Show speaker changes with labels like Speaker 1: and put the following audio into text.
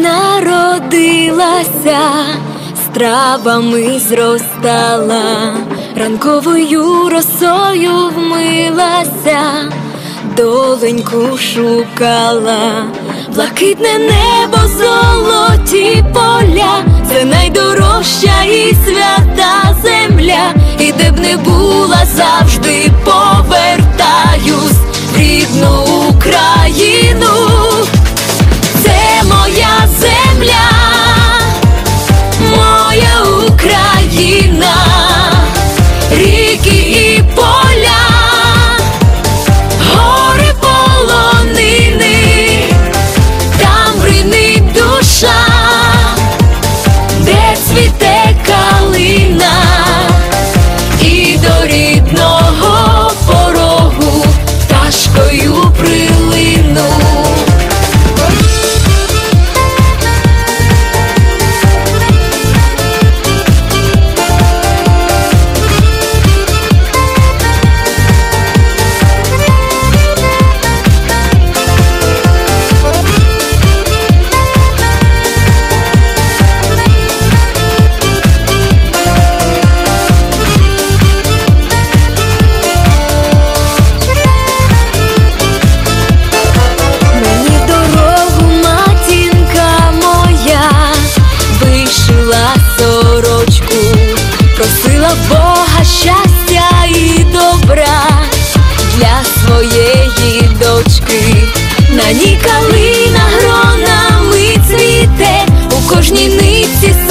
Speaker 1: земля стравами зростала, ранковою росою вмилася, доленьку шукала, блакитне небо, золоті поля, це найдорожча і свята земля, і де б не була, калина гронами цвіте у кожній нитці.